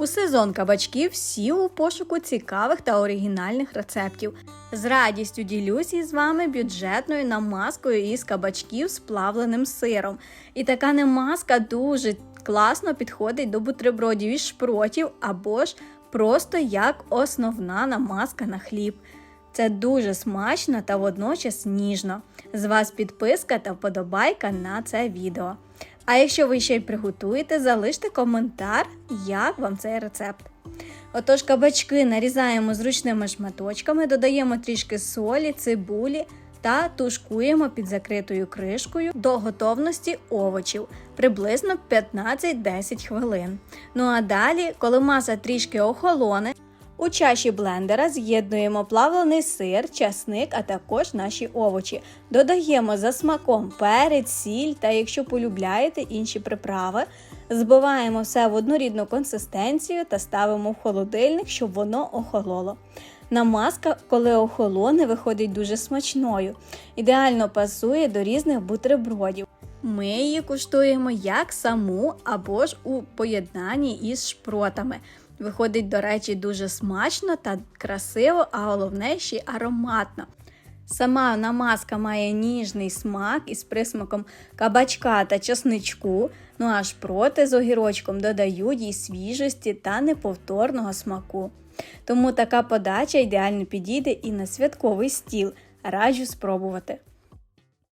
У сезон кабачків всі у пошуку цікавих та оригінальних рецептів. З радістю ділюсь із вами бюджетною намазкою із кабачків з плавленим сиром. І така намазка дуже класно підходить до бутербродів із шпротів або ж просто як основна намазка на хліб. Це дуже смачно та водночас ніжно. З вас підписка та вподобайка на це відео. А якщо ви ще й приготуєте, залиште коментар, як вам цей рецепт. Отож, кабачки нарізаємо зручними шматочками, додаємо трішки солі, цибулі та тушкуємо під закритою кришкою до готовності овочів приблизно 15-10 хвилин. Ну а далі, коли маса трішки охолоне, у чаші блендера з'єднуємо плавлений сир, часник, а також наші овочі. Додаємо за смаком перець, сіль та, якщо полюбляєте, інші приправи. Збиваємо все в однорідну консистенцію та ставимо в холодильник, щоб воно охололо. Намазка, коли охолоне, виходить дуже смачною. Ідеально пасує до різних бутербродів. Ми її куштуємо як саму або ж у поєднанні із шпротами. Виходить, до речі, дуже смачно та красиво, а головне ще й ароматно. Сама намазка має ніжний смак із присмаком кабачка та чесничку, ну а шпроти з огірочком додають їй свіжості та неповторного смаку. Тому така подача ідеально підійде і на святковий стіл. Раджу спробувати.